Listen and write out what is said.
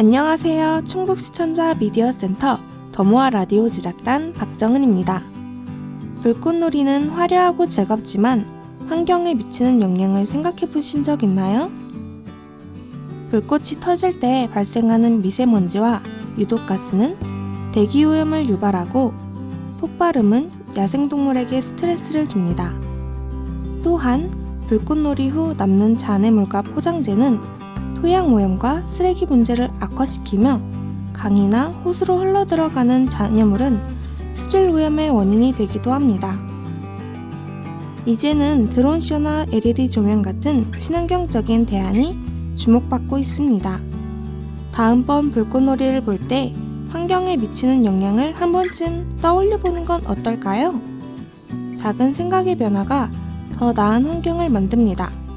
안녕하세요. 충북 시청자 미디어 센터 더모아 라디오 제작단 박정은입니다. 불꽃놀이는 화려하고 즐겁지만 환경에 미치는 영향을 생각해 보신 적 있나요? 불꽃이 터질 때 발생하는 미세먼지와 유독가스는 대기오염을 유발하고 폭발음은 야생동물에게 스트레스를 줍니다. 또한 불꽃놀이 후 남는 잔해물과 포장재는 토양 오염과 쓰레기 문제를 악화시키며 강이나 호수로 흘러들어가는 잔여물은 수질 오염의 원인이 되기도 합니다. 이제는 드론쇼나 LED 조명 같은 친환경적인 대안이 주목받고 있습니다. 다음번 불꽃놀이를 볼 때 환경에 미치는 영향을 한 번쯤 떠올려 보는 건 어떨까요? 작은 생각의 변화가 더 나은 환경을 만듭니다.